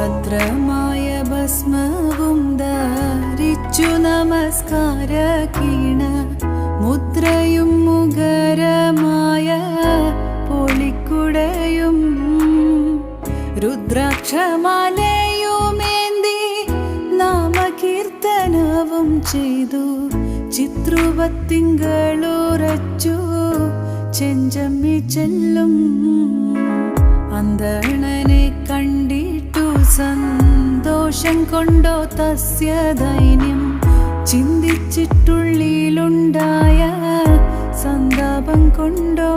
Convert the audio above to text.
ഭദ്രമായ ഭസ്മവും ധരിച്ചു നമസ്കാര കീണ. മുദ്രയും മുഖരമായ പൊളിക്കുടയും രുദ്രാക്ഷമാലയുമേന്തി നാമകീർത്തനവും ചെയ്തു. ചിത്രുവത്തിങ്കളുറച്ചു ചെഞ്ചമ്മി ചെല്ലും. സന്തോഷം കൊണ്ടോ തസ്യ ദൈന്യം. ചിന്തിച്ചിട്ടുള്ളിലുണ്ടായ സന്താപം കൊണ്ടോ